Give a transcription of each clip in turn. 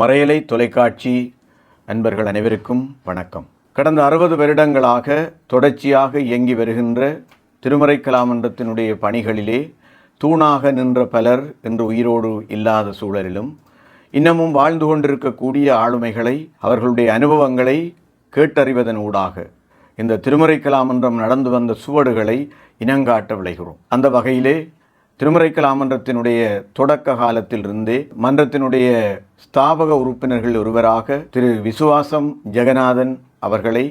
மறையலை தொலைக்காட்சி அன்பர்கள் அனைவருக்கும் வணக்கம். கடந்த அறுபது வருடங்களாக தொடர்ச்சியாக இயங்கி வருகின்ற திருமறை கலாமன்றத்தினுடைய பணிகளிலே தூணாக நின்ற பலர் என்று உயிரோடு இல்லாத சூழலிலும் இன்னமும் வாழ்ந்து கொண்டிருக்கக்கூடிய ஆளுமைகளை அவர்களுடைய அனுபவங்களை கேட்டறிவதன் ஊடாக இந்த திருமறை கலாமன்றம் நடந்து வந்த சுவடுகளை இனங்காட்ட விளைகிறோம். அந்த வகையிலே திருமறை கலாமன்றத்தினுடைய தொடக்க காலத்திலிருந்தே மன்றத்தினுடைய ஸ்தாபக உறுப்பினர்கள் ஒருவராக திரு விசுவாசம் ஜெகநாதன் அவர்களை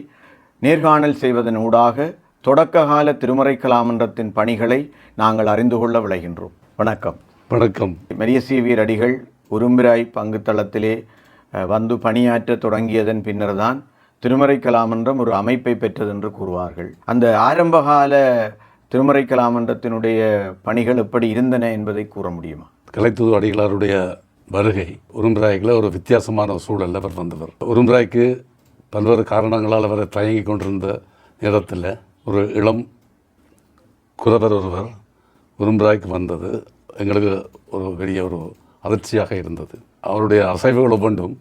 நேர்காணல் செய்வதன் ஊடாக தொடக்க கால திருமறை கலாமன்றத்தின் பணிகளை நாங்கள் அறிந்து கொள்ள விளைகின்றோம். வணக்கம். வணக்கம். மெரியசீவியர் அடிகள் உரும்பிராய் பங்கு தளத்திலே அஹ், வந்து பணியாற்ற தொடங்கியதன் பின்னர்தான் திருமறை கலாமன்றம் ஒரு அமைப்பை பெற்றது என்று கூறுவார்கள். அந்த ஆரம்பகால திருமறை கலாமன்றத்தினுடைய பணிகள் எப்படி இருந்தன என்பதை கூற முடியுமா? கலைத்துது அடிகளாருடைய வருகை உரும்பிராய்க்குள்ள ஒரு வித்தியாசமான சூழலில் அவர் வந்தவர். உரும்பிராய்க்கு பல்வேறு காரணங்களால் அவரை தயங்கி கொண்டிருந்த நேரத்தில் ஒரு இளம் குறவர் ஒருவர் உரும்பிராய்க்கு வந்தது. எங்களுக்கு ஒரு பெரிய ஒரு அதிர்ச்சியாக இருந்தது. அவருடைய அசைவுகள் ஒவ்வொன்றும்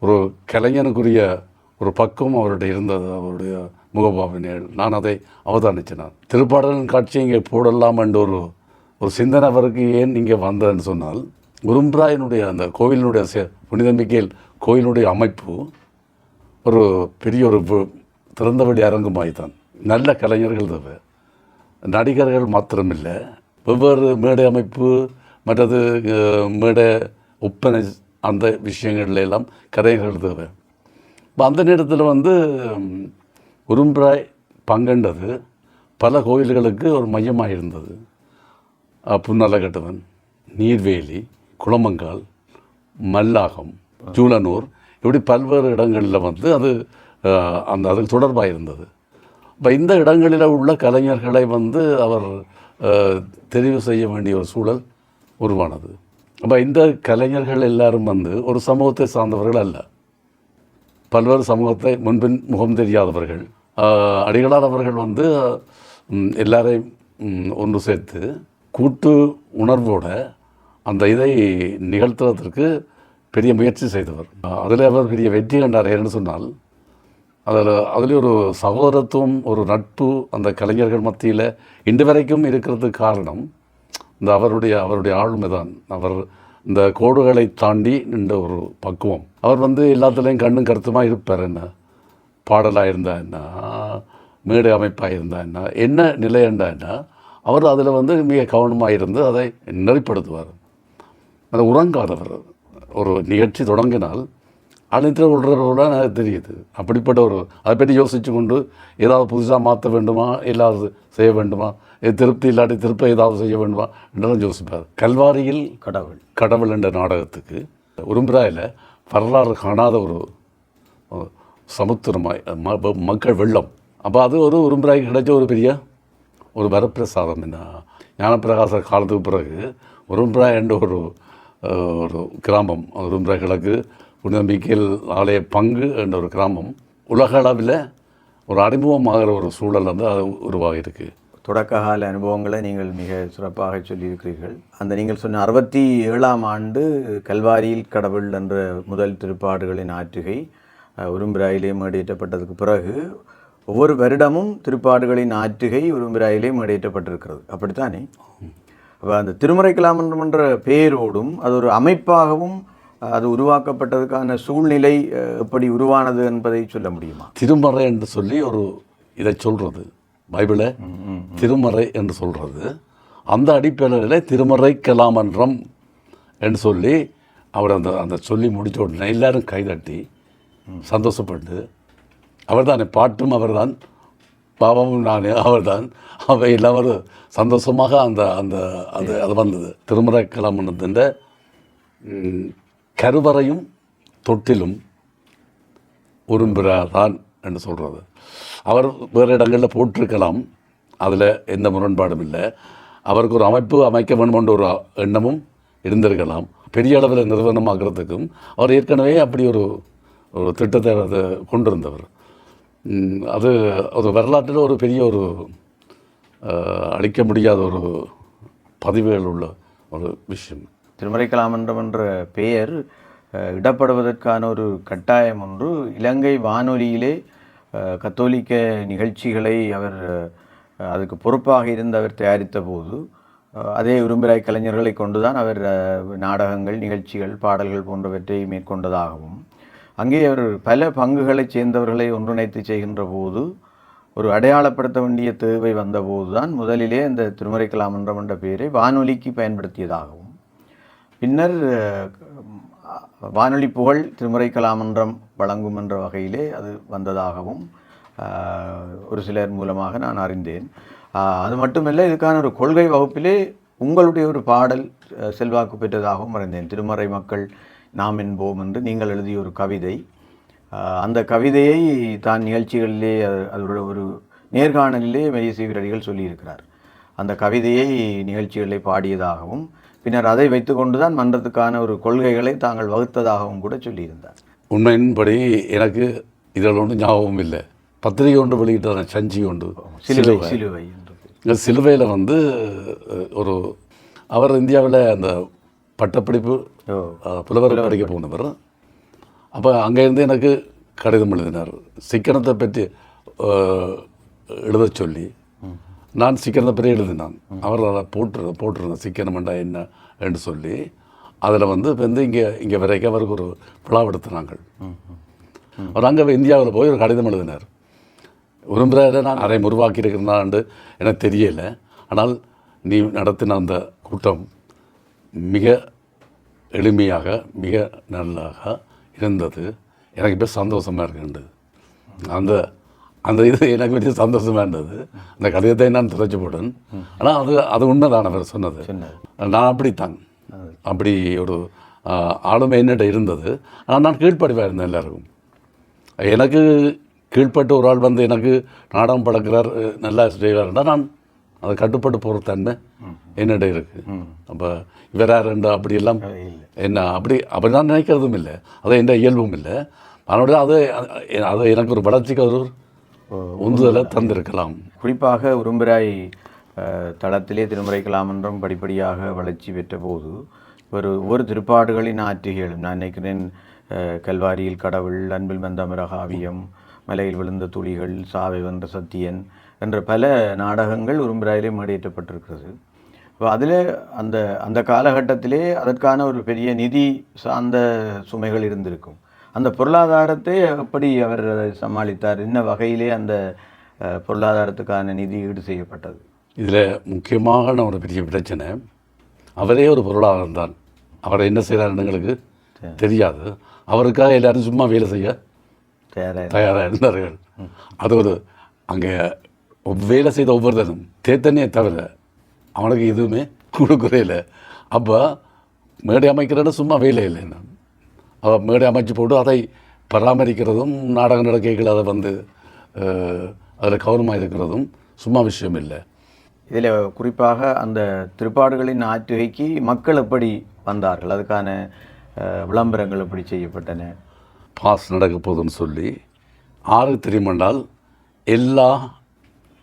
ஒரு கலைஞனுக்குரிய ஒரு பக்குவம் அவருடைய இருந்தது. அவருடைய முகபாவனைகள் நான் அதை அவதானிச்சினான் திருப்பாடலின் காட்சி இங்கே போடலாம் என்ற ஒரு ஒரு சிந்தனை அவருக்கு ஏன் இங்கே வந்ததுன்னு சொன்னால் உரும்பிராயினுடைய அந்த கோவிலினுடைய சே புனிதம்பிக்கையில் கோயிலுடைய அமைப்பு ஒரு பெரிய ஒரு திறந்தவெளி அரங்குமாய் தான் நல்ல கலைஞர்கள் தவிர நடிகர்கள் மாத்திரமில்லை வெவ்வேறு மேடை அமைப்பு மற்றது மேடை ஒப்பனை அந்த விஷயங்கள்ல எல்லாம் கலைஞர்கள் தேவை இப்போ அந்த நேரத்தில் வந்து உரும்பிராய் பங்கண்டது பல கோயில்களுக்கு ஒரு மையமாக இருந்தது. புன்னலகட்டுவன் நீர்வேலி குளமங்கால் மல்லாகம் ஜூலனூர் இப்படி பல்வேறு இடங்களில் வந்து அது அந்த அதுக்கு தொடர்பாக இருந்தது. இப்போ இந்த இடங்களில் உள்ள கலைஞர்களை வந்து அவர் தெரிவு செய்ய வேண்டிய ஒரு சூழல் உருவானது. அப்போ இந்த கலைஞர்கள் எல்லாரும் வந்து ஒரு சமூகத்தை சார்ந்தவர்கள் அல்ல. பல்வேறு சமூகத்தை முன்பின் முகம் தெரியாதவர்கள் அடிகளார் அவர்கள் வந்து எல்லாரையும் ஒன்று சேர்த்து கூட்டு உணர்வோட அந்த இதை நிகழ்த்துவதற்கு பெரிய முயற்சி செய்தவர். அதில் அவர் பெரிய வெற்றி கண்டார் ஏன்னு சொன்னால் அதில் அதில் ஒரு சகோதரத்துவம் ஒரு நட்பு அந்த கலைஞர்கள் மத்தியில் இன்று வரைக்கும் இருக்கிறதுக்கு காரணம் இந்த அவருடைய அவருடைய ஆளுமை தான் அவர் இந்த கோடுகளை தாண்டி நின்ற ஒரு பக்குவம். அவர் வந்து எல்லாத்துலேயும் கண்ணும் கருத்துமாக இருப்பார் என்ன? பாடலாக இருந்தா என்ன? மேடை அமைப்பாக இருந்தா என்ன? என்ன நிலை என்றா என்ன? அவர் அதில் வந்து மிக கவனமாக இருந்து அதை நெறிப்படுத்துவார். அது உறங்காதவர். ஒரு நிகழ்ச்சி தொடங்கினால் அனைத்து விடுறவரோட எனக்கு தெரியுது. அப்படிப்பட்ட ஒரு அதை பற்றி யோசித்து கொண்டு ஏதாவது புதுசாக மாற்ற வேண்டுமா? ஏதாவது செய்ய வேண்டுமா? திருப்தி இல்லாட்டி திருப்ப ஏதாவது செய்ய வேண்டுமா? என்றெல்லாம் யோசிப்பார். கல்வாரியில் கடவுள். கடவுள் என்ற நாடகத்துக்கு உரும்பிராயில் வரலாறு காணாத ஒரு சமுத்திரமாய் ம மக்கள் வெள்ளம். அப்போ அது ஒரு உரும்பராய்க்கு கிடைச்ச ஒரு பெரிய ஒரு வரப்பிரசாதம் என்ன? ஞானப்பிரகாச காலத்துக்கு பிறகு உரும்பிராய் என்ற ஒரு ஒரு கிராமம் உரும்பிராய் கிழக்கு புனித மிக்கேல் ஆலய பங்கு என்ற ஒரு கிராமம் உலக அளவில் ஒரு அறிமுகமாகிற ஒரு சூழல் வந்து அது உருவாகியிருக்கு. தொடக்க கால அனுபவங்களை நீங்கள் மிக சிறப்பாக சொல்லியிருக்கிறீர்கள். அந்த நீங்கள் சொன்ன அறுபத்தி ஏழாம் ஆண்டு கல்வாரியில் கடவுள் என்ற முதல் திருப்பாடுகளின் ஆற்றுகை உரும்பிராயிலே மேடையேற்றப்பட்டதுக்கு பிறகு ஒவ்வொரு வருடமும் திருப்பாடுகளின் ஆற்றுகை உரும்பிராயிலே மேடையேற்றப்பட்டிருக்கிறது. அப்படித்தானே? அப்போ அந்த திருமறை கலாமன்றம் என்ற பெயரோடும் அது ஒரு அமைப்பாகவும் அது உருவாக்கப்பட்டதுக்கான சூழ்நிலை எப்படி உருவானது என்பதை சொல்ல முடியுமா? திருமறை என்று சொல்லி ஒரு இதை சொல்கிறது பைபிளை திருமறை என்று சொல்கிறது அந்த அடிப்படையில் திருமறை கலாமன்றம் என்று சொல்லி அவர் அந்த அந்த சொல்லி முடிச்ச உடனே எல்லாரும் கைதட்டி சந்தோஷப்பட்டு அவர்தான் பாட்டும் அவர்தான் பாவமும் நானே அவர்தான். அவை எல்லாரும் சந்தோஷமாக அந்த அந்த அது அது வந்தது. திருமறை கலாமன்றத்தின் கருவறையும் தொட்டிலும் உரும்புகிறார் என்று சொல்கிறது அவர் வேறு இடங்களில் போட்டிருக்கலாம். அதில் எந்த முரண்பாடும் இல்லை. அவருக்கு ஒரு அமைப்பு அமைக்க வேண்டுமென்ற ஒரு எண்ணமும் இருந்திருக்கலாம். பெரிய அளவில் நிறுவனமாகிறதுக்கும் அவர் ஏற்கனவே அப்படி ஒரு ஒரு திட்டத்தை அதை கொண்டிருந்தவர். ம், அது ஒரு வரலாற்றில் ஒரு பெரிய ஒரு அழிக்க முடியாத ஒரு பதிவுகள் உள்ள ஒரு விஷயம். திருமறை கலாமன்றம் என்ற பெயர் இடப்படுவதற்கான ஒரு கட்டாயம் ஒன்று. இலங்கை வானொலியிலே கத்தோலிக்க நிகழ்ச்சிகளை அவர் அதுக்கு பொறுப்பாக இருந்து அவர் தயாரித்த போது அதே உரும்பிராய் கலைஞர்களை கொண்டுதான் அவர் நாடகங்கள் நிகழ்ச்சிகள் பாடல்கள் போன்றவற்றை மேற்கொண்டதாகவும் அங்கே அவர் பல பங்குகளைச் சேர்ந்தவர்களை ஒன்றிணைத்து செய்கின்ற போது ஒரு அடையாளப்படுத்த வேண்டிய தேவை வந்தபோது தான் முதலிலே இந்த திருமறை கலாமன்றம் என்ற பெயரை வானொலிக்கு பயன்படுத்தியதாகவும் பின்னர் வானொலி புகழ் திருமறை கலாமன்றம் வழங்கும் என்ற வகையிலே அது வந்ததாகவும் ஒரு சிலர் மூலமாக நான் அறிந்தேன். அது மட்டுமல்ல இதுக்கான ஒரு கொள்கை வகுப்பிலே உங்களுடைய ஒரு பாடல் செல்வாக்கு பெற்றதாகவும் அறிந்தேன். திருமறை மக்கள் நாம் என்போம் என்று நீங்கள் எழுதிய ஒரு கவிதை. அந்த கவிதையை தான் நிகழ்ச்சிகளிலே அது- அதோட ஒரு நேர்காணலிலே மெய்யசி வீரடிகள் சொல்லியிருக்கிறார். அந்த கவிதையை நிகழ்ச்சிகளை பாடியதாகவும் பின்னர் அதை வைத்துக்கொண்டு தான் மன்றத்துக்கான ஒரு கொள்கைகளை தாங்கள் வகுத்ததாகவும் கூட சொல்லியிருந்தார். உண்மையின்படி எனக்கு இதில் ஒன்றும் ஞாபகம் இல்லை. பத்திரிகை ஒன்று வெளியிட்டாங்க சஞ்சி ஒன்று சிலுவை சிலுவை. என்று. சிலுவையில் வந்து ஒரு அவர் இந்தியாவில் அந்த பட்டப்படிப்பு புலவர் படிக்க போனவர். அப்போ அங்கேருந்து எனக்கு கடிதம் எழுதினார். சிக்கனத்தை பற்றி அஹ், எழுதச் சொல்லி நான் சிக்கனத்தை பற்றி எழுதினான். அவர் அதை போட்டு போட்டிருந்தேன் சிக்கனம்ண்டா என்ன என்று சொல்லி அதில் வந்து இப்போ வந்து இங்கே இங்கே வரைக்கும் அவருக்கு ஒரு விழா எடுத்தினாங்கள் அவர் அங்கே இந்தியாவில் போய் ஒரு கடிதம் எழுதினார். விரும்புகிற நான் அரை உருவாக்கி இருக்கிறான்ட்டு எனக்கு தெரியல. ஆனால் நீ நடத்தின அந்த கூட்டம் மிக எளிமையாக மிக நல்லாக இருந்தது. எனக்கு இப்போ சந்தோஷமாக இருக்குண்டு அந்த அந்த இது எனக்கு பெரிய சந்தோஷமாக இருந்தது. அந்த கடிதத்தை நான் திரைச்சு போட்டேன் ஆனால் அது அது உண்மைதான் அவர் சொன்னது. நான் அப்படித்தான். அப்படி ஒரு ஆளுமை என்னட்ட இருந்தது. ஆனால் நான் கீழ்ப்படிவாக இருந்தேன் எல்லாருக்கும். எனக்கு கீழ்ப்பட்ட ஒரு ஆள் வந்து எனக்கு நாடகம் பழக்கிறார் நல்லா செய்வார்னா நான் அதை கட்டுப்பட்டு போகிற தன்மை என்னிட இருக்கு. அப்போ இவர் யாருண்டா அப்படியெல்லாம் என்ன அப்படி அப்படி நான் நினைக்கிறதும் இல்லை. அது எந்த இயல்பும் இல்லை. அதனோட அது அது எனக்கு ஒரு வளர்ச்சிக்கு ஒரு உந்துதலை தந்திருக்கலாம். குறிப்பாக உரும்பிராய் தளத்திலே திருமுறை கலாமன்றம் படிப்படியாக வளர்ச்சி பெற்ற போது ஒரு ஒவ்வொரு திருப்பாடுகளின் ஆற்றுகைகளும் நான் நினைக்கிறேன் கல்வாரியில் கடவுள் அன்பில் மந்தமிர காவியம் மலையில் விழுந்த துளிகள் சாவை வென்ற சத்தியன் என்ற பல நாடகங்கள் உரும்பிராயிலே மேடையேற்றப்பட்டிருக்கிறது. அப்போ அதில் அந்த அந்த காலகட்டத்திலே அதற்கான ஒரு பெரிய நிதி சார்ந்த சுமைகள் இருந்திருக்கும். அந்த பொருளாதாரத்தை எப்படி அவர் சமாளித்தார்? என்ன வகையிலே அந்த பொருளாதாரத்துக்கான நிதி ஈடு செய்யப்பட்டது? இதில் முக்கியமான ஒரு பெரிய பிரச்சனை அவரே ஒரு பொருளாதாரம் தான். அவர் என்ன செய்கிறாருன்னு எங்களுக்கு தெரியாது. அவருக்காக எல்லாரும் சும்மா வேலை செய்ய தயாராக இருந்தார்கள். அது ஒரு அங்கே வேலை செய்த ஒவ்வொருத்தரும் தேத்தனியை தவிர அவனுக்கு எதுவுமே கொடுக்குறையில அப்போ மேடை அமைக்கிறேன்னு சும்மா வேலை இல்லை. நான் அவள் மேடை அமைச்சு போட்டு அதை பராமரிக்கிறதும் நாடகம் நடக்கைகள் அதை வந்து அதில் கவனமாக இருக்கிறதும் சும்மா விஷயம் இல்லை. இதில் குறிப்பாக அந்த திருப்பாடுகளின் ஆற்றுகைக்கு மக்கள் எப்படி வந்தார்கள்? அதுக்கான விளம்பரங்கள் எப்படி செய்யப்பட்டன? பாஸ் நடக்க போகுதுன்னு சொல்லி ஆறு தெரியுமென்றால் எல்லா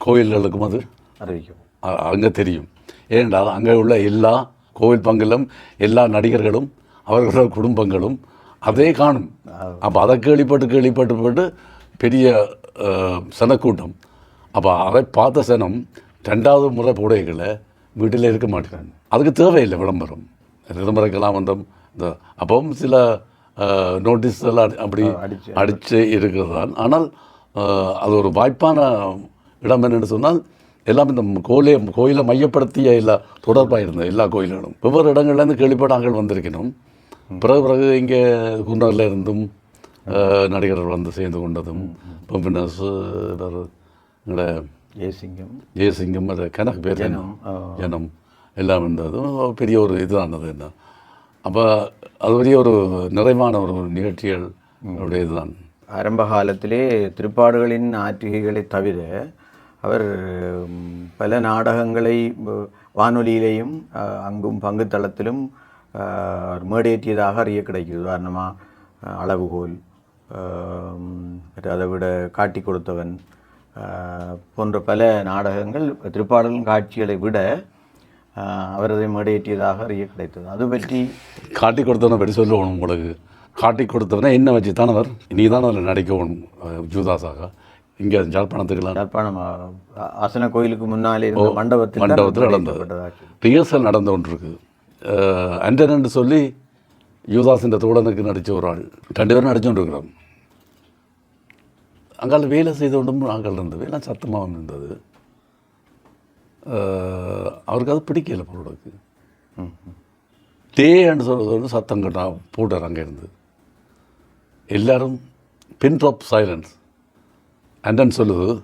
கோயில்களுக்கும் அது. அறிவிக்கும். அங்கே தெரியும். ஏனென்றால் அங்கே உள்ள எல்லா கோவில் பங்கிலும் எல்லா நடிகர்களும் அவர்களோட குடும்பங்களும் அதே காணும். அப்போ அதை கேள்விப்பட்டு கேள்விப்பட்டு போட்டு பெரிய சனக்கூட்டம். அப்போ அதை பார்த்த சனம் ரெண்டாவது முறை புடைகளை வீட்டில் இருக்க மாட்டேங்கிறாங்க. அதுக்கு தேவையில்லை விளம்பரம். விளம்பரக்கெல்லாம் வந்து இந்த அப்பவும் சில நோட்டீஸ் எல்லாம் அடி- அப்படி. அடித்து இருக்கிறது தான். ஆனால் அது ஒரு வாய்ப்பான இடம் என்னென்னு சொன்னால் எல்லாம் இந்த கோயிலை கோயிலை மையப்படுத்திய எல்லா தொடர்பாக இருந்தது எல்லா கோயில்களும் வெவ்வேறு இடங்கள்லேருந்து கேள்விப்பட்டாங்கள் வந்திருக்கணும் பிறகு பிறகு இங்கே குன்னூரில் இருந்தும் நடிகர்கள் வந்து சேர்ந்து கொண்டதும் இப்போ பின்ன எங்களோட ஏசிங்கம் ஜெயசிங்கம் அது கணக்கு பேர்? ஜனம், எல்லாம் இருந்ததும் பெரிய ஒரு இதுதானது என்ன? அப்போ அது பெரிய ஒரு நிறைவான ஒரு நிகழ்ச்சிகள் அவருடைய இதுதான் ஆரம்ப காலத்திலே திருப்பாடுகளின் ஆற்றுகைகளை தவிர அவர் பல நாடகங்களை வானொலியிலேயும் அங்கும் பங்கு தளத்திலும் அவர் மேடையேற்றியதாக அறிய கிடைக்கிறது. உதாரணமாக அளவுகோல் அதை விட காட்டி கொடுத்தவன் போன்ற பல நாடகங்கள் திருப்பாடலின் காட்சிகளை விட அவரதை மேடையேற்றியதாக அறிய கிடைத்தது. அது பற்றி காட்டி கொடுத்தவனை பற்றி சொல்லுவோம் உங்களுக்கு. காட்டி கொடுத்தவனை என்ன வச்சு தான் அவர் நீ தான் அதில் நடிக்கவும் ஜூதாஸாக. இங்கே ஜாழ்ப்பாணத்துக்கெல்லாம். யாழ்ப்பாணம் ஆசன கோயிலுக்கு முன்னாலே இருந்த மண்டபத்தில் மண்டபத்தில் நடந்தது. ரிஹர்சல் நடந்து கொண்டிருக்கு அண்டனன்னு சொல்லி யூதாஸின் தோழனுக்கு நடித்த ஒரு ஆள். ரெண்டு பேரும் நடிச்சு கொண்டிருக்கிறோம். அங்கால வேலை செய்து கொண்டும் அங்கால இருந்தது. எல்லாம் சத்தமாக இருந்தது அவருக்கு அது பிடிக்கல பொருளுக்கு. டேன்னு சொல்கிறது சத்தம் கட்டா போட்டார் அங்கே இருந்து எல்லாரும் பின் ட்ராப் சைலன்ஸ் அண்டன் சொல்லுது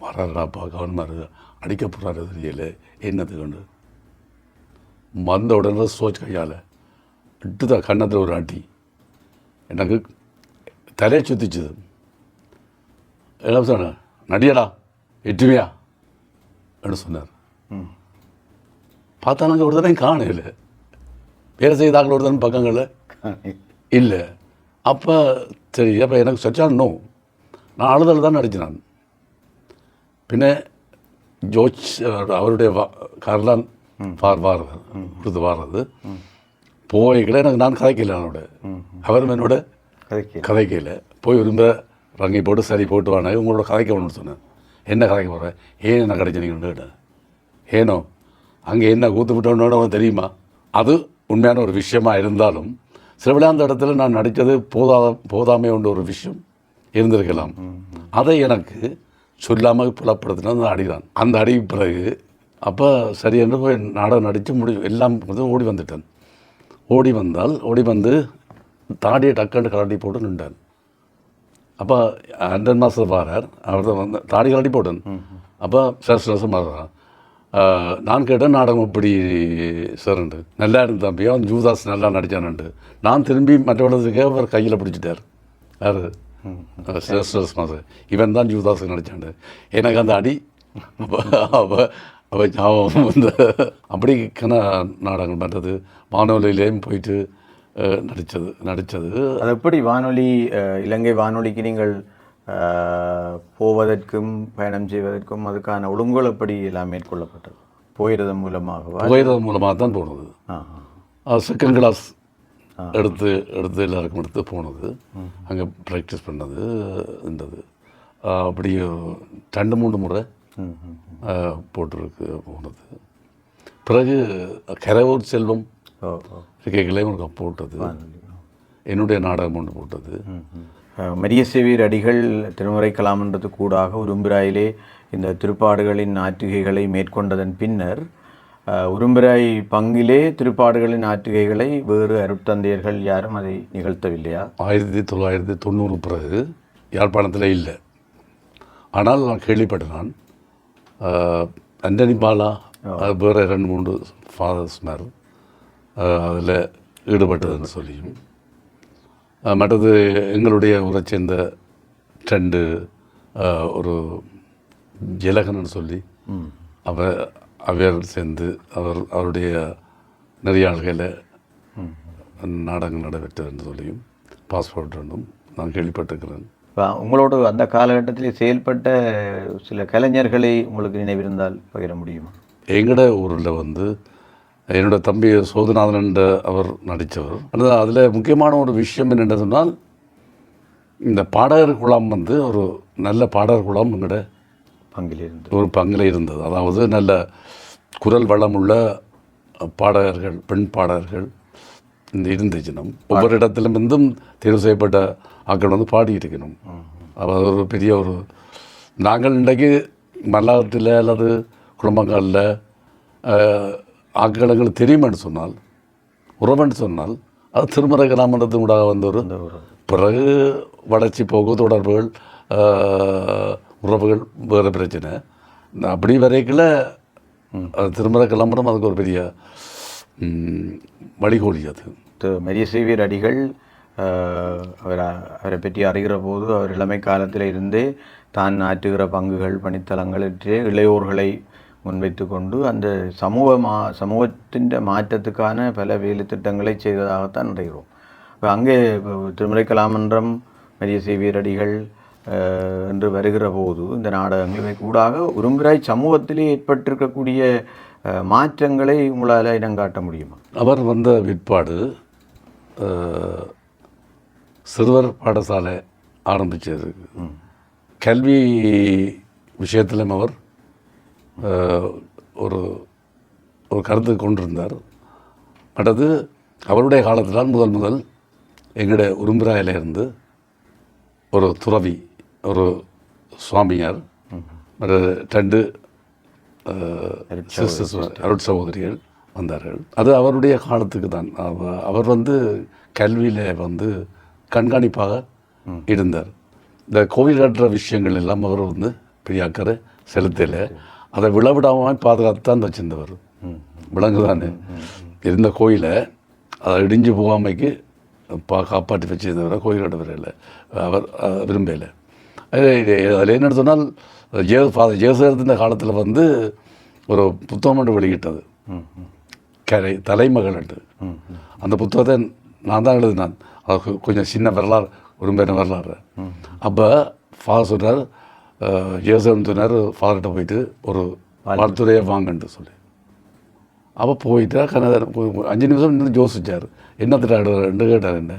வராடாப்பா கவனமாக அடிக்க போகிறாரு தெரியல என்னது கொண்டு வந்த உடனே சோச் கையால். இட்டுதான் கன்னத்தில் ஒரு அடி. எனக்கு தலையை சுத்திச்சுது. என்ன சொன்னேன் நடியடா எட்டுமையா? அப்படின்னு சொன்னார். பார்த்தா நாங்கள் ஒரு தடவை காணல. வேலை செய்தாக்கள் ஒரு தடவை பக்கங்களில்? இல்லை. அப்போ சரி அப்போ எனக்கு சச்சான் நோ. நான் அழுதல் தான் நடிச்சேன் நான் பின்ன ஜோச் அவருடைய வா கார்லான் வார் வாரது கொடுத்து வாரது போய்கிட எனக்கு நான் கதைக்கல அவனோட அவர் என்னோட கதைக்கு கதைக்கையில் போய் விரும்ப ரங்கி போட்டு சரி போட்டு வாங்க உங்களோட கதைக்க ஒன்று சொன்னேன் என்ன கதைக்க போகிறேன் ஏன் என்ன கிடைச்சீங்கன்னு கேட்டேன் ஏனோ அங்கே என்ன கூத்து விட்டோன்னு தெரியுமா அது உண்மையான ஒரு விஷயமா இருந்தாலும் சில வேளை அந்த இடத்துல நான் நடித்தது போதா போதாமே உள்ள ஒரு விஷயம் இருந்திருக்கலாம். அதை எனக்கு சொல்லாமல் புலப்படுத்தின அந்த அடிதான். அந்த அடி பிறகு அப்போ சரி என்று போய் நாடகம் நடித்து முடி எல்லாம் வந்து ஓடி வந்துட்டேன். ஓடி வந்தால் ஓடி வந்து தாடியை டக்குன்னு கலட்டி போட்டு நின்றான். அப்போ அண்டன் மாஸ்டர் பாரார் அவர் தான் வந்து தாடி கலட்டி போட்டேன். அப்போ சார் சார் மாறான் நான் கேட்டேன் நாடகம் இப்படி சார்ண்டு நல்லா இருந்து தம்பி அவன் ஜூதாஸ் நல்லா நடித்தானுண்டு நான் திரும்பி மற்றவர்களுக்கு அவர் கையில் பிடிச்சிட்டார். யார்? சிரஸ் மாஸ்டர் இவன் தான் ஜூதாஸ் நடித்தாண்டு எனக்கு அந்த அடி அப்போ ஞாபகம் வந்து அப்படி கன நாடகங்கள் பண்ணுறது வானொலியிலேயும் போயிட்டு நடித்தது நடித்தது அது எப்படி வானொலி இலங்கை வானொலிக்கு நீங்கள் போவதற்கும் பயணம் செய்வதற்கும் அதுக்கான ஒழுங்குகள் எப்படி எல்லாம் மேற்கொள்ளப்பட்டது போயிறது மூலமாகவா புகையிறது மூலமாக தான் போனது செகண்ட் கிளாஸ் எடுத்து எடுத்து எல்லாருக்கும் எடுத்து போனது அங்கே ப்ராக்டிஸ் பண்ணது இருந்தது அப்படி ரெண்டு மூணு முறை போட்டிருக்கு போனது பிறகு கரவூர் செல்வம் இருக்கைகளே உனக்கு போட்டது என்னுடைய நாடகம் ஒன்று போட்டது மரிய சேவியர் அடிகள் திருமுறை கலாமன்றது கூடாக உரும்பிராயிலே இந்த திருப்பாடுகளின் ஆற்றுகைகளை மேற்கொண்டதன் பின்னர் உரும்பிராய் பங்கிலே திருப்பாடுகளின் ஆற்றுகைகளை வேறு அருட்தந்தையர்கள் யாரும் அதை நிகழ்த்தவில்லையா? ஆயிரத்தி தொள்ளாயிரத்தி தொண்ணூறு பிறகு யாழ்ப்பாணத்தில் இல்லை. ஆனால் நான் கேள்விப்பட்டேன். நான் அண்டனி பாலா வேறு ரெண்டு மூன்று ஃபாதர்ஸ் மேர் அதில் ஈடுபட்டதுன்னு சொல்லியும். மற்றது எங்களுடைய ஊரை சேர்ந்த ரெண்டு ஒரு ஜலகன்னு சொல்லி அவ அவர் சேர்ந்து அவர் அவருடைய நிறைய ஆள்களை நாடகங்கள் நடைபெற்றதுன்னு சொல்லியும் பாஸ்போர்ட் ரெண்டும் நான் கேள்விப்பட்டிருக்கிறேன். உங்களோட அந்த காலகட்டத்தில் செயல்பட்ட சில கலைஞர்களை உங்களுக்கு நினைவிருந்தால் பகிர முடியுமா? எங்கட ஊரில் வந்து என்னோட தம்பி சோதநாதன் என்ற அவர் நடித்தவர். ஆனால் அதில் முக்கியமான ஒரு விஷயம் என்னென்னு சொன்னால் இந்த பாடகர் குழாம் வந்து ஒரு நல்ல பாடகர் குழாம் எங்கட பங்கிலிருந்து ஒரு பங்கில் இருந்தது. அதாவது நல்ல குரல் வளமுள்ள பாடகர்கள் பெண் பாடகர்கள் இந்த இருந்துச்சு நம் ஒவ்வொரு இடத்திலும் இருந்தும் தேர்வு செய்யப்பட்ட ஆட்கள் வந்து பாடிட்டு இருக்கணும் அது ஒரு பெரிய ஒரு நாங்கள் இன்றைக்கு மல்லாகத்தில் அல்லது குடும்பங்களில் ஆட்கள் எங்களுக்கு தெரியுமென்னு சொன்னால் உறவுன்னு சொன்னால் அது திருமறை கிராமத்து ஊடாக வந்த ஒரு பிறகு வளர்ச்சி போக்கு தொடர்புகள் உறவுகள் வேறு பிரச்சனை. அப்படி வரைக்குள்ள அது திருமறை கிளம்புறம் அதுக்கு ஒரு பெரிய வழிகோலி அது. மரிய சேவியர் அடிகள் அவர் அவரை பற்றி அறிகிற போது அவர் இளமை காலத்தில் இருந்தே தான் ஆற்றுகிற பங்குகள் பணித்தளங்களிலே இளையோர்களை முன்வைத்து கொண்டு அந்த சமூக மா சமூகத்தின் மாற்றத்துக்கான பல வேலை திட்டங்களை செய்ததாகத்தான் அறிகிறோம் இப்போ அங்கே திருமலை கலாமன்றம் மரிய சேவியர் அடிகள் அஹ், என்று வருகிற போது இந்த நாடகங்கள் இவை கூடாக உரும்பிராய் சமூகத்திலே ஏற்பட்டிருக்கக்கூடிய மாற்றங்களை உங்களால் இனங்காட்ட முடியுமா? அவர் வந்த விற்பாடு சிறுவர் பாடசாலை ஆரம்பிச்சது. கல்வி விஷயத்திலும் அவர் ஒரு ஒரு கருத்து கொண்டிருந்தார். மற்றது அவருடைய காலத்தில் முதல் முதல் எங்களுடைய உரும்புராயில இருந்து ஒரு துறவி ஒரு சுவாமியார் ஒரு ரெண்டு அஹ், sisters, அருட் சகோதரிகள் வந்தார்கள். அது அவருடைய காலத்துக்கு தான். அவ- அவர் வந்து கல்வியில் வந்து கண்காணிப்பாக இருந்தார். இந்த கோவில் கட்டுற விஷயங்கள் எல்லாம் அவர் வந்து பெரிய அக்கறை செலுத்தலை. அதை விளவிடாமல் பாதுகாத்து தான் வச்சிருந்தவர் விலங்குதானே. இருந்த கோயிலை அதை இடிஞ்சு போகாமைக்கு பா காப்பாற்றி வச்சிருந்தவரை கோயில் கட்ட வரையில் அவர் விரும்பல. அதில் என்ன சொன்னால் ஜே ஃபாதர் ஜேசகத்தின் காலத்தில் வந்து ஒரு புத்தகம் ஒன்று வெளியிட்டது. கரை தலைமகள்ட்டு அந்த புத்தகத்தை நான் தான் எழுதினான். அது கொஞ்சம் சின்ன வரலாறு உரிமையான வரலாறு. அப்போ ஃபாதர் சொன்னார் ஜேசகன் சொன்னார் ஃபாதர்கிட்ட போயிட்டு ஒரு வாழ்த்துறையை வாங்கன்ட்டு சொல்லி. அப்போ போயிட்டு கனதா அஞ்சு நிமிஷம் நின்று யோசிச்சார் என்னத்திட்ட ரெண்டு கேட்டார் என்ன?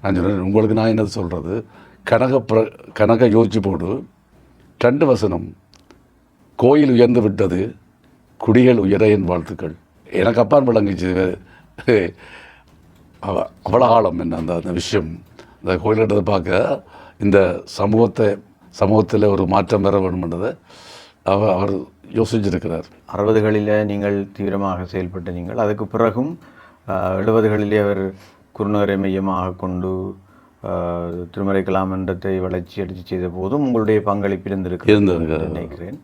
நான் சொன்னேன் உங்களுக்கு நான் என்னது சொல்கிறது கனக பிர கனக யோசிச்சு போடு ரெண்டு வசனம். கோயில் உயர்ந்து விட்டது குடிகள் உயர என் வாழ்த்துக்கள். எனக்கு அப்பான் விளங்குச்சு அவ- அவ்வளோ ஆழம் என்ன அந்த அந்த விஷயம். இந்த கோயில் பார்க்க இந்த சமூகத்தை சமூகத்தில் ஒரு மாற்றம் பெற வேண்டும்ன்றதை அவர் அவர் யோசிச்சிருக்கிறார். அறுபதுகளில் நீங்கள் தீவிரமாக செயல்பட்ட நீங்கள் அதுக்கு பிறகும் எழுபதுகளிலே அவர் குருநகரை மையமாக கொண்டு திருமறை கலாமன்றத்தை வளர்ச்சி அடித்து செய்த போதும் உங்களுடைய பங்களிப்பு இருந்திருக்கு. நினைக்கிறேன்.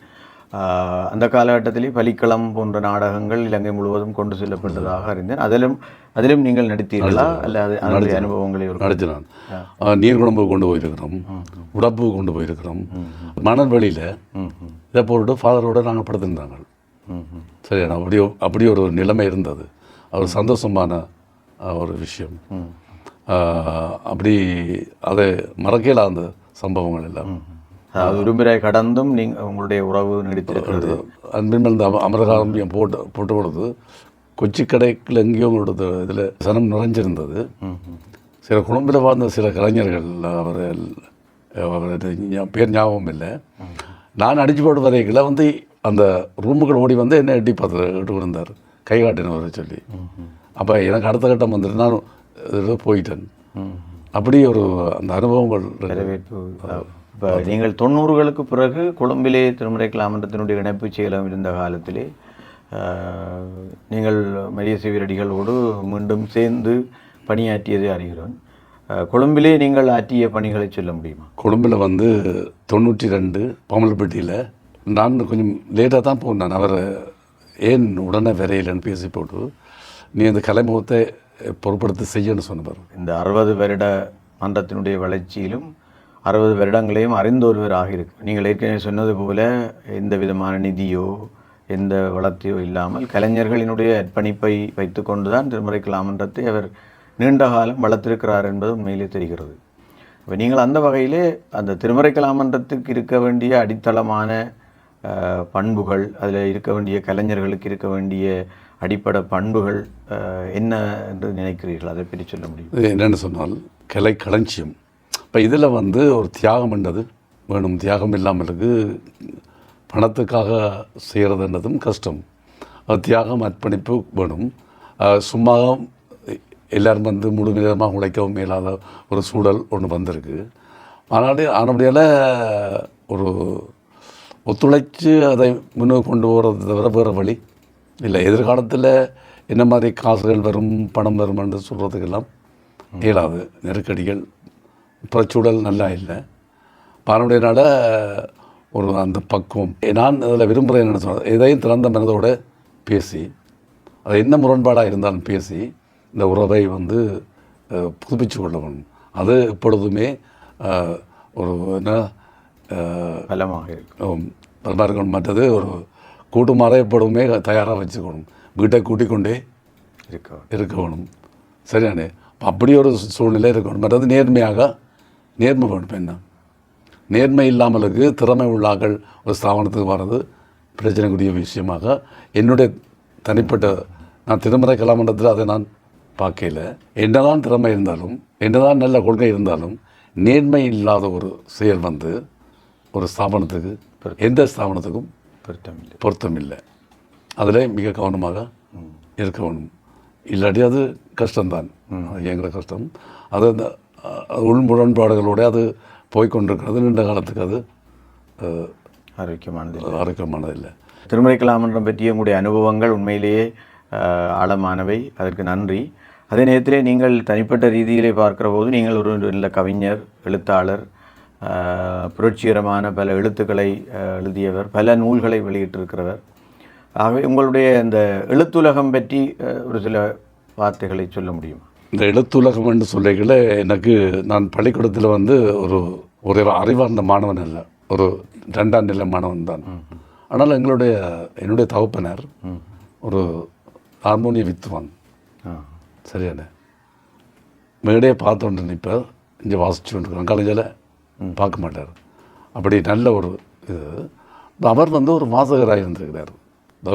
அந்த காலகட்டத்திலே பலிக்களம் போன்ற நாடகங்கள் இலங்கை முழுவதும் கொண்டு செல்லப்பட்டதாக அறிந்தேன். அதிலும் அதிலும் நீங்கள் நடித்தீர்களா? அல்லது அதனுடைய அனுபவங்களை அஹ், நீர்குழம்பு கொண்டு போயிருக்கிறோம். உடப்பு கொண்டு போயிருக்கிறோம். மணல்வெளியில் இதை போட்டு ஃபாதரோட நாங்கள் படுத்திருந்தாங்க. ம், ம். சரியா? அப்படி ஒரு நிலைமை இருந்தது. அது சந்தோஷமான ஒரு விஷயம். அப்படி அதை மறக்கல அந்த சம்பவங்கள் எல்லாம். அதாவது உரும்பிரை கடந்தும் நீங்கள் உங்களுடைய உறவு நடித்திருக்கிறது. அன்பின் மேல் இந்த அம- அமரகாலம் என் போட்டு போட்ட பொழுது கொச்சி கடைக்குள்ள எங்கேயோ கொடுத்த இதில் சனம் நிறைஞ்சிருந்தது. சில குடும்பத்தில் வாழ்ந்த சில கலைஞர்கள் அவர் அவர் ஞா- பேர் ஞாபகம் இல்லை. நான் அடிச்சு போட்டு வரைக்கில் வந்து அந்த ரூமுக்குள்ள ஓடி வந்து என்ன எட்டி பார்த்து எட்டு இருந்தார் கை காட்டினவர் சொல்லி. அப்போ எனக்கு அடுத்த கட்டம் வந்துட்டு நான் இதில் போயிட்டேன். அப்படி ஒரு அந்த அனுபவங்கள். வரவேற்பு இப்போ நீங்கள் தொண்ணூறுகளுக்கு பிறகு கொழும்பிலே திருமுறை கலாமன்றத்தினுடைய இணைப்பு செயலம் இருந்த காலத்திலே நீங்கள் மரிய சிவரடிகளோடு மீண்டும் சேர்ந்து பணியாற்றியதை அறிகிறோம். கொழும்பிலே நீங்கள் ஆற்றிய பணிகளை சொல்ல முடியுமா? கொழும்பில் வந்து தொண்ணூற்றி ரெண்டு பமல்பட்டியில் நான் கொஞ்சம் லேட்டாக தான் போனேன். அவர் ஏன் உடனே விரையிலன்னு பேசி போட்டு நீ அந்த கலைமுகத்தை பொருட்படுத்தி செய்யணும்னு சொன்னவர் இந்த அறுபது வருட மன்றத்தினுடைய வளர்ச்சியிலும் அறுபது வருடங்களையும் அறிந்த ஒருவராக இருக்கு நீங்கள் ஏற்கனவே சொன்னது போல எந்த விதமான நிதியோ எந்த வளத்தையோ இல்லாமல் கலைஞர்களினுடைய அர்ப்பணிப்பை வைத்துக்கொண்டு தான் திருமறை கலாமன்றத்தை அவர் நீண்ட காலம் வளர்த்திருக்கிறார் என்பது உண்மையிலே தெரிகிறது. இப்போ நீங்கள் அந்த வகையிலே அந்த திருமறை கலாமன்றத்துக்கு இருக்க வேண்டிய அடித்தளமான பண்புகள் அதில் இருக்க வேண்டிய கலைஞர்களுக்கு இருக்க வேண்டிய அடிப்படை பண்புகள் என்ன என்று நினைக்கிறீர்கள்? அதை பற்றி சொல்ல முடியும்? என்னென்னு சொன்னால் கலை களஞ்சியம். இப்போ இதில் வந்து ஒரு தியாகம் என்றது வேணும். தியாகம் இல்லாமல் இருக்கு. பணத்துக்காக செய்கிறதுன்றதும் கஷ்டம். தியாகம் அர்ப்பணிப்பு வேணும். சும்மா எல்லோரும் வந்து முழுமையாக உழைக்கவும் இயலாத ஒரு சூழல் ஒன்று வந்திருக்கு. ஆனால் ஆனபடியால் ஒரு ஒத்துழைச்சு அதை முன்னோக்கி கொண்டு போகிறது தவிர வேறு வழி இல்லை எதிர்காலத்தில் என்ன மாதிரி காசுகள் வரும் பணம் வரும் என்று சொல்கிறதுக்கெல்லாம் இயலாது. நெருக்கடிகள் புறச்சூழல் நல்லா இல்லை. பானுடையனால ஒரு அந்த பக்குவம். நான் அதில் விரும்புகிறேன் என்ன சொன்னால் எதையும் திறந்த மனதோட பேசி அது என்ன முரண்பாடாக இருந்தாலும் பேசி இந்த உறவை வந்து புதுப்பிச்சு கொள்ள வேணும் அது எப்பொழுதுமே ஒரு என்ன பலமாக இருக்கும். பலமாக இருக்கணும் மற்றது ஒரு கூட்டு மறையப்படுமே தயாராக வச்சுக்கணும். வீட்டை கூட்டிக் கொண்டே இருக்க இருக்க வேணும் சரியானே அப்ப அப்படி ஒரு சூழ்நிலை இருக்கணும். மற்றது நேர்மையாக நேர்மை வேணும் என்ன நேர்மை இல்லாமலுக்கு திறமை உள்ளாக்கள் ஒரு ஸ்தாபனத்துக்கு வர்றது பிரச்சனைக்குரிய விஷயமாக. என்னுடைய தனிப்பட்ட நான் திருமறை கலாமண்டத்தில் அதை நான் பார்க்கையில் என்னதான் திறமை இருந்தாலும் என்னதான் நல்ல கொள்கை இருந்தாலும் நேர்மை இல்லாத ஒரு செயல் வந்து ஒரு ஸ்தாபனத்துக்கு எந்த ஸ்தாபனத்துக்கும் பொருத்தம் இல்லை பொருத்தம் இல்லை அதில் மிக கவனமாக இருக்க வேணும் இல்லாட்டி அது கஷ்டம்தான். அது எங்கிற கஷ்டம். அது அந்த உள் முரண்பாடுகளோடு அது போய்க்கொண்டிருக்கிறது. நீண்ட காலத்துக்கு அது ஆரோக்கியமானது ஆரோக்கியமானதில்லை. திருமலை கலாமன்றம் பற்றிய உங்களுடைய அனுபவங்கள் உண்மையிலேயே ஆழமானவை. அதற்கு நன்றி. அதே நேரத்திலே நீங்கள் தனிப்பட்ட ரீதியிலே பார்க்கிற போது நீங்கள் ஒரு நல்ல கவிஞர் எழுத்தாளர் புரட்சிகரமான பல எழுத்துக்களை எழுதியவர் பல நூல்களை வெளியிட்டிருக்கிறவர். ஆகவே உங்களுடைய இந்த எழுத்துலகம் பற்றி ஒரு சில வார்த்தைகளை சொல்ல முடியுமா? இந்த எழுத்துலகம் என்று சொல்லிக்கல எனக்கு நான் பள்ளிக்கூடத்தில் வந்து ஒரு ஒரு அறிவார்ந்த மாணவன் அல்ல. ஒரு ரெண்டாம் நிலை மாணவன் தான். ஆனால் எங்களுடைய என்னுடைய தகப்பனர் ஒரு ஹார்மோனிய வித்துவான். சரியான மேடையை பார்த்துட்டு நிற்பார் இங்கே வாசிச்சு கொண்டிருக்கிறோம் காலேஜில் பார்க்க மாட்டார் அப்படி நல்ல ஒரு இது. அவர் வந்து ஒரு வாசகராக இருந்திருக்கிறார்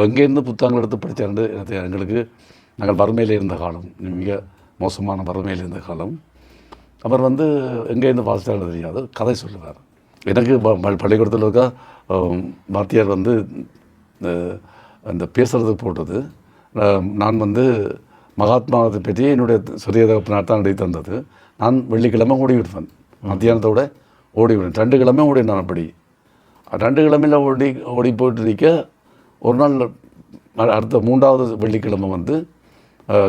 எங்கேருந்து புத்தகங்கள் எடுத்து படித்தாண்டு எங்களுக்கு நாங்கள் வறுமையில் இருந்த காலம் மிக மோசமான வறுமையில் இருந்த காலம். அவர் வந்து எங்கேருந்து வாசித்தாலும் தெரியாது. கதை சொல்லுவார். எனக்கு பள்ளிக்கூடத்தில் இருக்கா வாத்தியார் வந்து அந்த பேசுகிறதுக்கு போட்டது. நான் வந்து மகாத்மாவை பற்றி என்னுடைய சிறிய தான் எழுதி தந்தது. நான் வெள்ளிக்கிழமை ஓடி விடுவேன் மத்தியானத்தோட ஓடி விடுவேன் ரெண்டு கிழமை ஓடி நான் அப்படி. ரெண்டு கிழமையில் ஓடி ஓடி போயிட்டு நிற்க ஒரு நாள் அடுத்த மூன்றாவது வெள்ளிக்கிழமை வந்து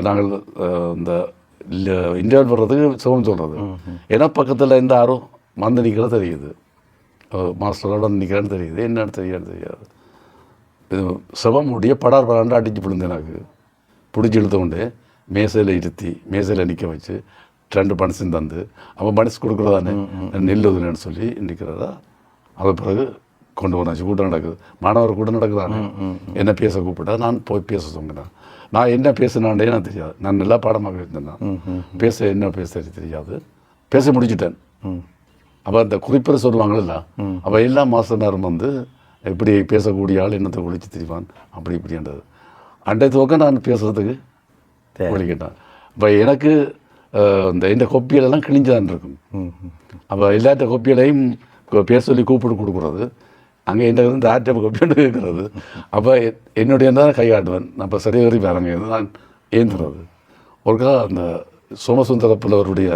நாங்கள் இந்த இந்தியாவில் வர்றதுக்கு சுகம் சொல்கிறது ஏன்னா பக்கத்தில் எந்த யாரும் வந்து நிற்கிறது தெரியுது. மாஸ்டரோட நிற்கிறேன்னு தெரியுது. என்னன்னு தெரியாது தெரியாது. இது சிவமுடைய படார் படாண்டு அடிச்சு விழுந்து எனக்கு பிடிச்சி இழுத்த கொண்டு மேசையில் இருத்தி மேசையில் நிற்க வச்சு ரெண்டு பணசும் தந்து அவன் மனசு கொடுக்குறதானே? நெல் உதுனேன்னு சொல்லி நிற்கிறதா? அது பிறகு கொண்டு வந்தாச்சு கூட்டம் நடக்குது. மாணவர் கூட நடக்குதானே என்ன பேச கூப்பிட்டா? நான் போய் பேச சொன்னேன். நான் என்ன பேசினாண்டே எனக்கு தெரியாது. நான் நல்லா பாடமாக இருந்தேன். பேச என்ன பேச தெரியாது. பேச முடிச்சிட்டேன் அப்போ அந்த குறிப்பிட சொல்லுவாங்கல்ல அப்போ எல்லா மாசனாரும் வந்து இப்படி பேசக்கூடிய ஆள் என்னத்தை ஒழிச்சு திரிவான்? அப்படி இப்படின்றது. அண்டை துவக்க நான் பேசுறதுக்கு ஒழிக்கிட்டேன். அப்போ எனக்கு இந்த இந்த கொப்பியலெல்லாம் கிழிஞ்சுதான் இருக்கும். அப்போ எல்லாத்த கொப்பியலையும் கொ- பேர் சொல்லி கூப்பிட்டு கொடுக்குறது. அங்கே என்ன இந்த ஆட்டை கொப்பின்னு கேட்குறது அப்போ என்னுடைய தான் கையாட்டுவேன் நான் இப்போ சரியேறி பாருங்க நான் ஏந்துறது. ஒருக்கா அந்த சோமசுந்தர புலவருடைய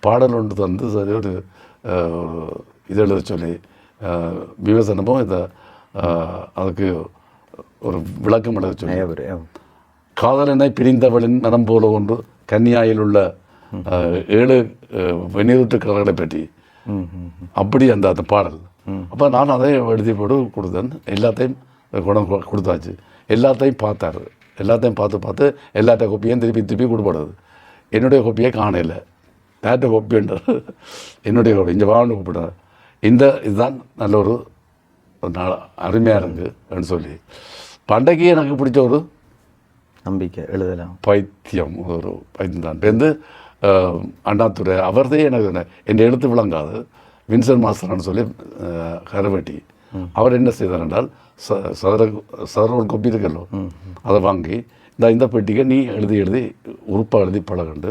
பாடல் ஒன்று தந்து சரி ஒரு இது எழுத சொல்லி விமர்சனமும் இதை அதுக்கு ஒரு விளக்கம் எழுத சொல்லி. காதலனை பிரிந்தவளின் மனம் போல ஒன்று கன்னியாயில் உள்ள ஏழு கடல்களை பற்றி. அப்படி அந்த அந்த பாடல். அப்போ நான் அதை எழுதி போட்டு கொடுத்தேன். எல்லாத்தையும் குணம் கொடுத்தாச்சு. எல்லாத்தையும் பார்த்தாரு. எல்லாத்தையும் பார்த்து பார்த்து எல்லாத்த கோப்பியும் திருப்பி திருப்பி கொடுப்படுது என்னுடைய கோப்பியை காணல தேட்ட கோப்பின்றார் என்னுடைய கோப்பி இங்கே வாழ்ந்து கூப்பிடுறார் இந்த இதுதான் நல்ல ஒரு நாள் அருமையாக இருக்குன்னு சொல்லி. பண்டைக்கு எனக்கு பிடிச்ச ஒரு நம்பிக்கை எழுதலாம். பைத்தியம் ஒரு பைத்தியம் தான். வந்து அண்ணாதுரை அவர்தே எனக்கு என்ன- என் எழுத்து விளங்காது. வின்சன் மாஸ்டர்னு சொல்லி கரவெட்டி. அவர் என்ன செய்தார் என்றால் சதுர சதுர கொப்பி இருக்கல்லோ அதை வாங்கி இந்த இந்த பெட்டிக்கு நீ எழுதி எழுதி உறுப்பாக எழுதி பழகண்டு.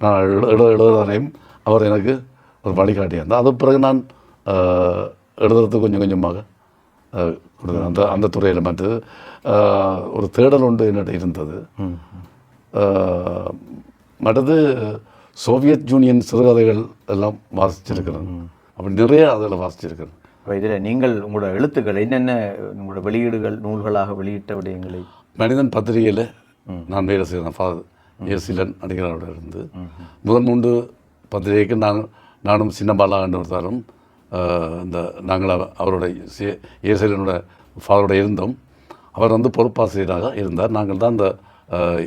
நான் எழு எழு எழுதுறதையும் அவர் எனக்கு ஒரு வழிகாட்டி இருந்தார். அது பிறகு நான் அஹ், எழுதுறதுக்கு கொஞ்சம் கொஞ்சமாக அந்த அந்த துறையில் அஹ், ஒரு தேடல் ஒன்று என்னிடம் இருந்தது. மற்றது சோவியத் யூனியன் சிறுகதைகள் எல்லாம் வாசிச்சிருக்கிறேன் அப்படி நிறைய அதில் வாசிச்சிருக்கிறேன் அப்போ இதில் நீங்கள் உங்களோட எழுத்துக்கள் என்னென்ன உங்களோட வெளியீடுகள் நூல்களாக வெளியிட்ட விடயங்களை? மனிதன் பத்திரிகையில் நான் வேலை செய்கிறேன் ஃபாதர் ஏசிலன் அடிகளாரோட இருந்து. முதல் மூன்று பத்திரிகைக்கு நான் நானும் சின்ன பாலா ஒருத்தாரும் இந்த நாங்கள் அவ- அவரோட ஏசிலனோட ஃபாதரோட இருந்தோம் அவர் வந்து பொறுப்பாசிரியராக இருந்தார். நாங்கள் தான் அந்த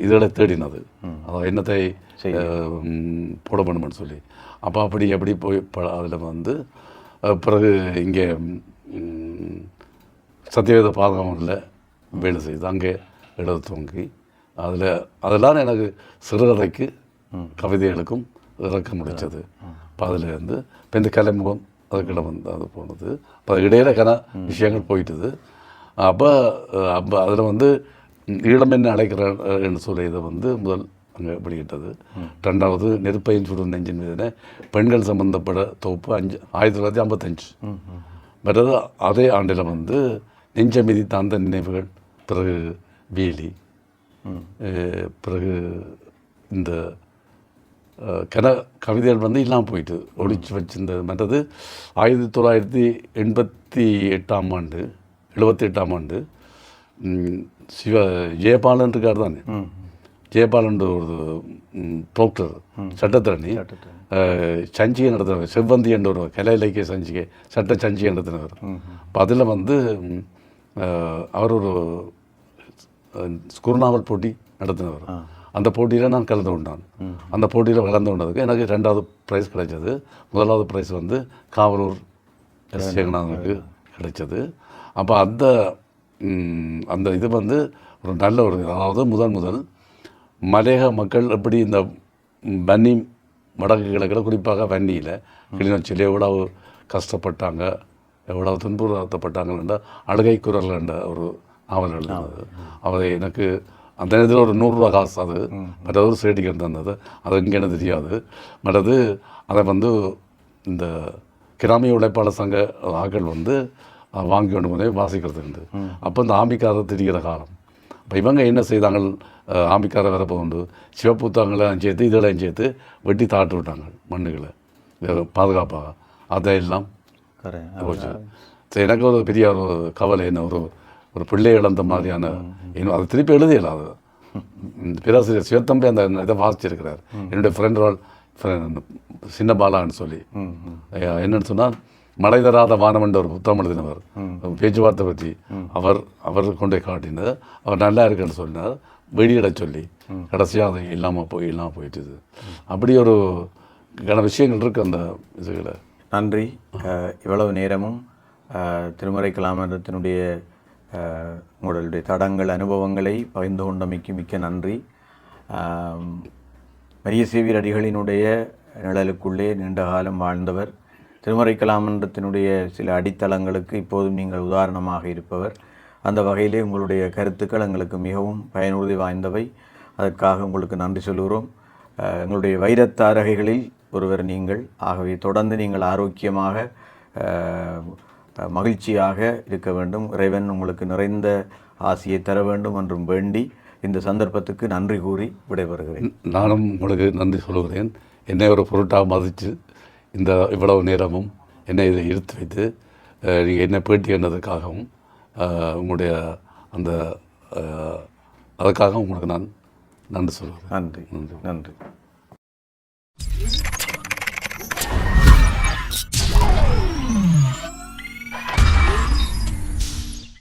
இதழை தேடினது. அதாவது என்னத்தை அஹ், ம், போட வேணும்னு சொல்லி. அப்போ அப்படி அப்படி போய் அதில் வந்து பிறகு இங்கே ம், சத்தியவேத பாதகமில் வேலை செய்து அங்கே எழுத துவங்கி அதில் அதெல்லாம் எனக்கு சிறுகதைக்கு கவிதைகளுக்கும் இறக்க முடிச்சது இப்போ அதில் இருந்து இப்போ இந்த கலைமுகம் அதுக்கிட வந்து அது போனது. இப்போ இடையில கன விஷயங்கள் போயிட்டுது. அப்போ அப்போ அதில் வந்து ஈழம் என்ன அழைக்கிறேன்னு சொல்லி இதை வந்து முதல் அங்கே வெளியிட்டது. ரெண்டாவது நெருப்பையின் சுடும் நெஞ்சின் மீதான பெண்கள் சம்பந்தப்பட்ட தொகுப்பு அஞ்சு ஆயிரத்தி தொள்ளாயிரத்தி ஐம்பத்தஞ்சு. மற்றது அதே ஆண்டில் வந்து நெஞ்சமிதி தாந்த நினைவுகள் பிறகு வேலி பிறகு இந்த கன கவிதைகள் வந்து இல்லாமல் போயிட்டு ஒழிச்சு வச்சிருந்தது. மற்றது ஆயிரத்தி தொள்ளாயிரத்தி எண்பத்தி எட்டாம் ஆண்டு எழுபத்தி எட்டாம் ஆண்டு சிவ ஜெயபாலன் இருக்கார் தானே? ஜெயபாலன் ஒரு ப்ரோக்டர் சட்டத்திரணி. சஞ்சிகை நடத்துனவர். செவ்வந்தி என்ற ஒரு கலை இலக்கிய சஞ்சிகை சட்ட சஞ்சிகை நடத்தினவர். அப்போ அதில் வந்து அவர் ஒரு குறுநாவல் போட்டி நடத்தினவர். அந்த போட்டியில் நான் கலந்து கொண்டான். அந்த போட்டியில் கலந்து கொண்டதுக்கு எனக்கு ரெண்டாவது ப்ரைஸ் கிடைச்சது. முதலாவது ப்ரைஸ் வந்து காவலூர் எஸ். சேகநாதனுக்கு கிடைச்சது. அப்போ அந்த அந்த இது வந்து ஒரு நல்ல ஒரு அதாவது முதல் முதல் மலையக மக்கள் எப்படி இந்த வன்னி வடக்கு கிழக்கில் குறிப்பாக வன்னியில் கிளிநொச்சியில் எவ்வளவு கஷ்டப்பட்டாங்க எவ்வளவு துன்புறுத்தப்பட்டாங்கன்ற அழுகை குரல் என்ற ஒரு நாவல் எழுதினது. அவர் எனக்கு அந்த நேரத்தில் ஒரு நூறுரூவா காசு அது. மற்ற ஒரு சேடிக்கன் தந்தது. அது எங்கேன்னு தெரியாது. மற்றது அதை வந்து இந்த கிராமிய உழைப்பாளர் சங்க ஆக்கள் வந்து வாங்கி கொண்டு போய் வாசிக்கிறது உண்டு. அப்போ இந்த ஆம்பிக்காரர் திரிகிற காலம். இப்போ இவங்க என்ன செய்தாங்க ஆம்பிக்கார வரப்போ உண்டு சிவப்புத்தகங்களையும் சேர்த்து இதெல்லாம் சேர்த்து வெட்டி தாட்டு விட்டாங்க மண்ணுகளை. பாதுகாப்பாக. அதையெல்லாம் போச்சு. சரி, எனக்கு ஒரு பெரிய ஒரு கவலை என்ன ஒரு ஒரு பிள்ளை இழந்த மாதிரியான இன்னும் அதை திருப்பி எழுதியலாம் அது. பேராசிரியர் சிவத்தம்பி அந்த இதை வாசிச்சிருக்கிறார். என்னுடைய ஃப்ரெண்ட் சின்ன பாலான்னு சொல்லி. என்னன்னு சொன்னால் மழை தராத வானம் என்ற ஒரு புத்தகம் எழுதினவர். பேச்சுவார்த்தை பற்றி அவர் அவர் கொண்டே காட்டினது அவர் நல்லா இருக்குன்னு சொன்னார். வெளியிட சொல்லி கடைசியாக அது இல்லாமல் போய் இல்லாமல் போயிட்டுது. அப்படி ஒரு கன விஷயங்கள் இருக்குது அந்த இதுகளை நன்றி. இவ்வளவு நேரமும் திருமறை கலாமரத்தினுடைய உங்களுடைய தடங்கள் அனுபவங்களை பகிர்ந்து கொண்டமைக்கு மிக்க நன்றி. மரிய சேவியர் அடிகளினுடைய நிழலுக்குள்ளே நீண்ட காலம் வாழ்ந்தவர். திருமறை கலாமன்றத்தினுடைய சில அடித்தளங்களுக்கு இப்போதும் நீங்கள் உதாரணமாக இருப்பவர். அந்த வகையிலே உங்களுடைய கருத்துக்கள் எங்களுக்கு மிகவும் பயனுறுதி வாய்ந்தவை. அதற்காக உங்களுக்கு நன்றி சொல்கிறோம் எங்களுடைய வைரத்தாரகைகளில் ஒருவர் நீங்கள். ஆகவே தொடர்ந்து நீங்கள் ஆரோக்கியமாக மகிழ்ச்சியாக இருக்க வேண்டும். இறைவன் உங்களுக்கு நிறைந்த ஆசையை தர வேண்டும் என்றும் வேண்டி இந்த சந்தர்ப்பத்துக்கு நன்றி கூறி விடைபெறுகிறேன். நானும் உங்களுக்கு நன்றி சொல்கிறேன் என்னை ஒரு பொருட்டாக மதித்து இந்த இவ்வளவு நேரமும் என்னை இதை இழுத்து வைத்து நீங்கள் என்னை பேட்டி என்னதுக்காகவும் உங்களுடைய அந்த அதுக்காக உங்களுக்கு நான் நன்றி சொல்கிறேன். நன்றி. நன்றி. நன்றி.